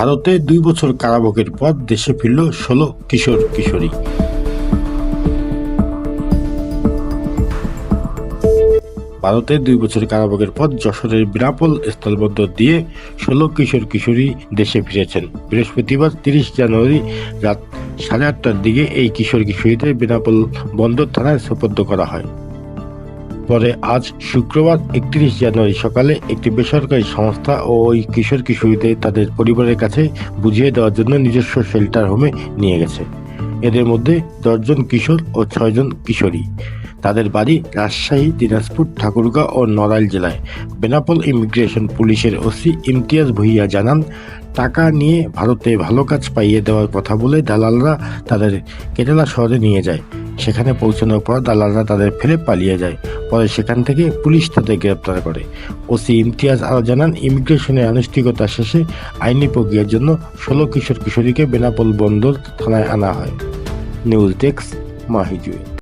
ভারতে দুই বছর কারাভোগের পর দেশে ফিরল ষোলো কিশোর কিশোরী। ভারতে দুই বছর কারাভোগের পর যশোরের বিরাপল স্থলবন্দর দিয়ে ষোলো কিশোর কিশোরী দেশে ফিরেছেন। বৃহস্পতিবার তিরিশ জানুয়ারি রাত সাড়ে আটটার দিকে এই কিশোর কিশোরীদের বিনাপোল বন্দর থানায় সোপর্দ করা হয়। পরে আজ শুক্রবার একত্রিশ জানুয়ারি সকালে একটি বেসরকারি সংস্থা ও ওই কিশোর কিশোরীদের তাদের পরিবারের কাছে বুঝিয়ে দেওয়ার জন্য নিজস্ব শেল্টার হোমে নিয়ে গেছে। এদের মধ্যে দশজন কিশোর ও ছয়জন কিশোরী। তাদের বাড়ি রাজশাহী, দিনাজপুর, ঠাকুরগাঁও ও নড়াইল জেলায়। বেনাপোল ইমিগ্রেশন পুলিশের ওসি ইমতিয়াজ ভুইয়া জানান, টাকা নিয়ে ভারতে ভালো কাজ পাইয়ে দেওয়ার কথা বলে দালালরা তাদের কেরালা শহরে নিয়ে যায়। সেখানে পৌঁছানোর পর দালালরা তাদের ফেলে পালিয়ে যায়। পরে সেখান থেকে পুলিশ তাদের গ্রেপ্তার করে। ওসি ইমতিয়াজ আরও জানান, ইমিগ্রেশনের আনুষ্ঠানিকতা শেষে আইনি প্রক্রিয়ার জন্য ষোলো কিশোর কিশোরীকে বেনাপোল বন্দর থানায় আনা হয়। News desk মাহিজুয়ে।